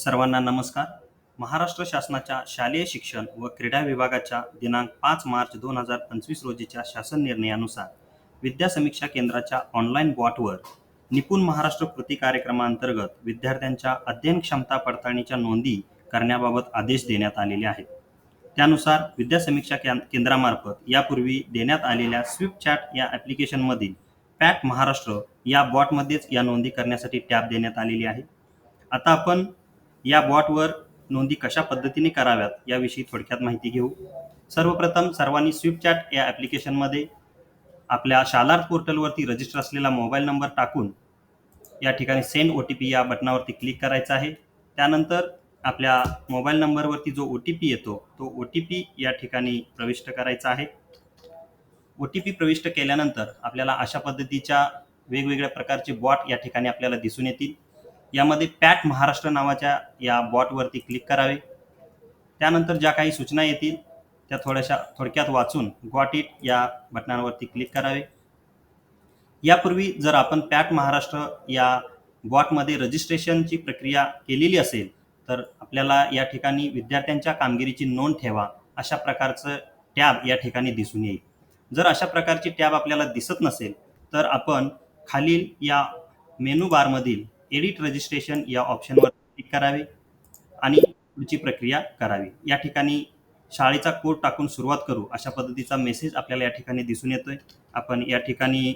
सर्वांना नमस्कार. महाराष्ट्र शासनाच्या शालेय शिक्षण व क्रीडा विभागाच्या दिनांक पाच मार्च दोन हजार पंचवीस रोजीच्या शासन निर्णयानुसार विद्या समीक्षा केंद्राच्या ऑनलाईन बॉटवर निपुण महाराष्ट्र कृती कार्यक्रमाअंतर्गत विद्यार्थ्यांच्या अध्ययन क्षमता पडताळणीच्या नोंदी करण्याबाबत आदेश देण्यात आलेले आहेत. त्यानुसार विद्या समीक्षा केंद्रामार्फत यापूर्वी देण्यात आलेल्या स्विफ्ट चॅट या ॲप्लिकेशनमधील पॅट महाराष्ट्र या बॉटमध्येच या नोंदी करण्यासाठी टॅब देण्यात आलेली आहे. आता आपण या बॉटवर नोंदी कशा पद्धतीने कराव्यात याविषयी थोडक्यात माहिती घेऊ. सर्वप्रथम सर्वांनी स्विपचॅट या ॲप्लिकेशनमध्ये आपल्या शालार्थ पोर्टलवरती रजिस्टर असलेला मोबाईल नंबर टाकून या ठिकाणी सेंड ओ टी पी या बटनावरती क्लिक करायचं आहे. त्यानंतर आपल्या मोबाईल नंबरवरती जो ओ टी पी येतो तो ओ टी पी या ठिकाणी प्रविष्ट करायचा आहे. ओ टी पी प्रविष्ट केल्यानंतर आपल्याला अशा पद्धतीच्या वेगवेगळ्या प्रकारचे बॉट या ठिकाणी आपल्याला दिसून येतील. यामध्ये पॅट महाराष्ट्र नावाच्या या बॉटवरती क्लिक करावे. त्यानंतर ज्या काही सूचना येतील त्या थोड्याशा थोडक्यात वाचून गॉट इट या बटनांवरती क्लिक करावे. यापूर्वी जर आपण पॅट महाराष्ट्र या बॉटमध्ये रजिस्ट्रेशनची प्रक्रिया केलेली असेल तर आपल्याला या ठिकाणी विद्यार्थ्यांच्या कामगिरीची नोंद ठेवा. अशा प्रकारचं टॅब या ठिकाणी दिसून येईल. जर अशा प्रकारची टॅब आपल्याला दिसत नसेल तर आपण खालील या मेनू बारमधील एडिट रजिस्ट्रेशन या ऑप्शनवर क्लिक करावे आणि पुढची प्रक्रिया करावी. या ठिकाणी शाळेचा कोड टाकून सुरुवात करू अशा पद्धतीचा मेसेज आपल्याला या ठिकाणी दिसून येतोय. आपण या ठिकाणी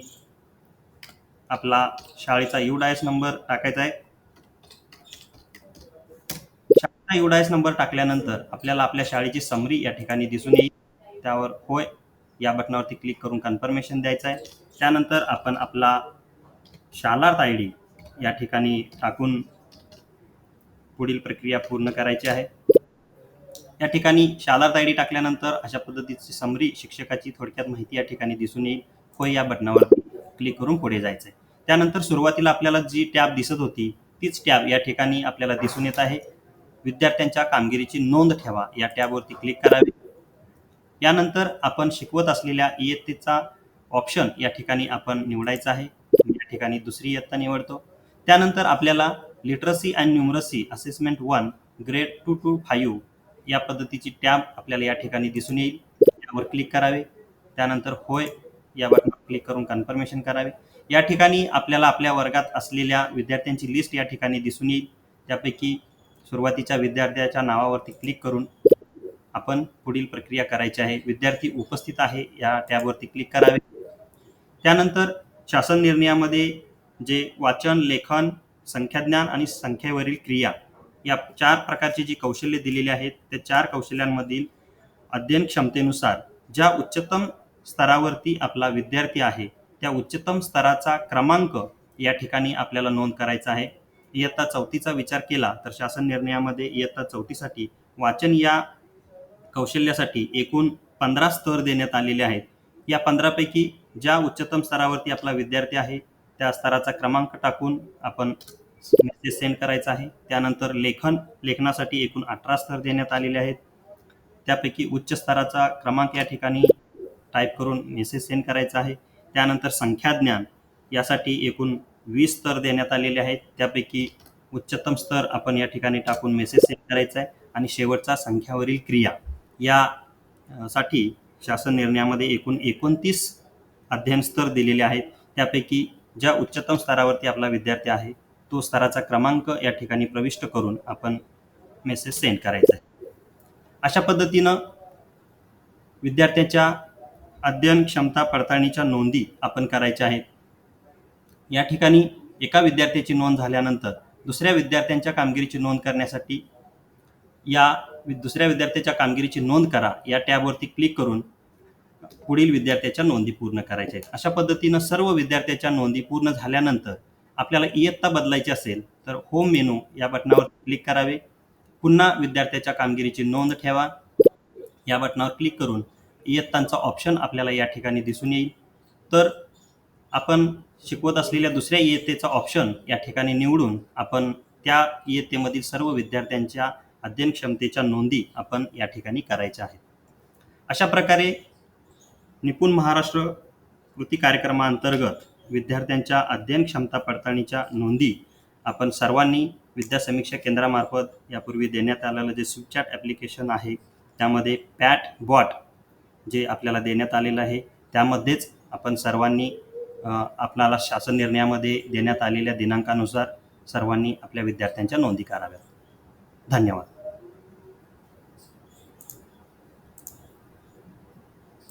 आपला शाळेचा युडायस नंबर टाकायचा आहे. शाळेचा युडायस नंबर टाकल्यानंतर आपल्याला आपल्या शाळेची समरी या ठिकाणी दिसून येईल. त्यावर होय या बटनावरती क्लिक करून कन्फर्मेशन द्यायचं आहे. त्यानंतर आपण आपला शालार्थ आय डी या ठिकाणी टाकून पुढील प्रक्रिया पूर्ण करायची आहे. या ठिकाणी शालार्थ आयडी टाकल्यानंतर अशा पद्धतीची समरी शिक्षकाची थोडक्यात माहिती या ठिकाणी दिसून येईल. होय या बटनावर क्लिक करून पुढे जायचं आहे त्यानंतर सुरुवातीला आपल्याला जी टॅब दिसत होती तीच टॅब या ठिकाणी आपल्याला दिसून येत आहे. विद्यार्थ्यांच्या कामगिरीची नोंद ठेवा या टॅबवरती क्लिक करावे. यानंतर आपण शिकवत असलेल्या इयत्तेचा ऑप्शन या ठिकाणी आपण निवडायचा आहे. या ठिकाणी दुसरी इयत्ता निवडतो. त्यानंतर आपल्याला literacy and numeracy assessment one grade two two five या पद्धतीची टॅब आपल्याला या ठिकाणी दिसून येईल. त्यावर क्लिक करावे. त्यानंतर होय या बटनावर क्लिक करून कन्फर्मेशन करावे. या ठिकाणी आपल्याला आपल्या वर्गात असलेल्या विद्यार्थ्यांची लिस्ट या ठिकाणी दिसून येईल. त्यापैकी सुरुवातीच्या विद्यार्थ्याच्या नावावरती क्लिक करून आपण पुढील प्रक्रिया करायची आहे. विद्यार्थी उपस्थित आहे या टॅबवरती क्लिक करावे. त्यानंतर शासन निर्णयामध्ये जे वाचन लेखन संख्याज्ञान आणि संख्येवरील क्रिया या चार प्रकारची जी कौशल्य दिलेली आहेत त्या चार कौशल्यांमधील अध्ययन क्षमतेनुसार ज्या उच्चतम स्तरावरती आपला विद्यार्थी आहे त्या उच्चतम स्तराचा क्रमांक या ठिकाणी आपल्याला नोंद करायचा आहे. इयत्ता चौथीचा विचार केला तर शासन निर्णयामध्ये इयत्ता चौथीसाठी वाचन या कौशल्यासाठी एकूण पंधरा स्तर देण्यात आलेले आहेत. या पंधरापैकी ज्या उच्चतम स्तरावरती आपला विद्यार्थी आहे त्या स्तराचा क्रमांक टाकून आपण मेसेज सेंड करायचा आहे. त्यानंतर लेखन लेखनासाठी एकूण अठरा स्तर देण्यात आलेले आहेत. त्यापैकी उच्च स्तराचा क्रमांक या ठिकाणी टाईप करून मेसेज सेंड करायचा आहे. त्यानंतर संख्याज्ञान यासाठी एकूण वीस स्तर देण्यात आलेले आहेत. त्यापैकी उच्चतम स्तर आपण या ठिकाणी टाकून मेसेज सेंड करायचा आहे. आणि शेवटचा संख्यावरील क्रिया. या साठी शासन निर्णयामध्ये एकूण एकोणतीस अध्ययन स्तर दिलेले आहेत. त्यापैकी ज्या उच्चतम स्तरावरती आपला विद्यार्थी आहे तो स्तराचा क्रमांक या ठिकाणी प्रविष्ट करून आपण मेसेज सेंड करायचा आहे. अशा पद्धतीनं विद्यार्थ्याच्या अध्ययन क्षमता पडताळणीच्या नोंदी आपण करायच्या आहेत. या ठिकाणी एका विद्यार्थ्याची नोंद झाल्यानंतर दुसऱ्या विद्यार्थ्यांच्या कामगिरीची नोंद करण्यासाठी या वि- दुसऱ्या विद्यार्थ्याच्या कामगिरीची नोंद करा या टॅबवरती क्लिक करून पुढील विद्यार्थ्याच्या नोंदी पूर्ण करायच्या आहेत. अशा पद्धतीनं सर्व विद्यार्थ्याच्या नोंदी पूर्ण झाल्यानंतर आपल्याला इयत्ता बदलायची असेल तर होम मेनू या बटनावर क्लिक करावे. पुन्हा विद्यार्थ्याच्या कामगिरीची नोंद ठेवा. या बटनावर क्लिक करून इयत्तांचा ऑप्शन आपल्याला या ठिकाणी दिसून येईल. तर आपण शिकवत असलेल्या दुसऱ्या इयत्तेचा ऑप्शन या ठिकाणी निवडून आपण त्या इयत्तेमधील सर्व विद्यार्थ्यांच्या अध्ययन क्षमतेच्या नोंदी आपण या ठिकाणी करायच्या आहेत. अशा प्रकारे निपुण महाराष्ट्र कृती कार्यक्रमाअंतर्गत विद्यार्थ्यांच्या अध्ययन क्षमता पडताळणीच्या नोंदी आपण सर्वांनी विद्या समीक्षा केंद्रामार्फत यापूर्वी देण्यात आलेलं जे स्विपचॅट ॲप्लिकेशन आहे त्यामध्ये पॅट बॉट जे आपल्याला देण्यात आलेलं आहे त्यामध्येच आपण सर्वांनी आपल्याला शासन निर्णयामध्ये देण्यात आलेल्या दिनांकानुसार सर्वांनी आपल्या विद्यार्थ्यांच्या नोंदी कराव्यात. धन्यवाद.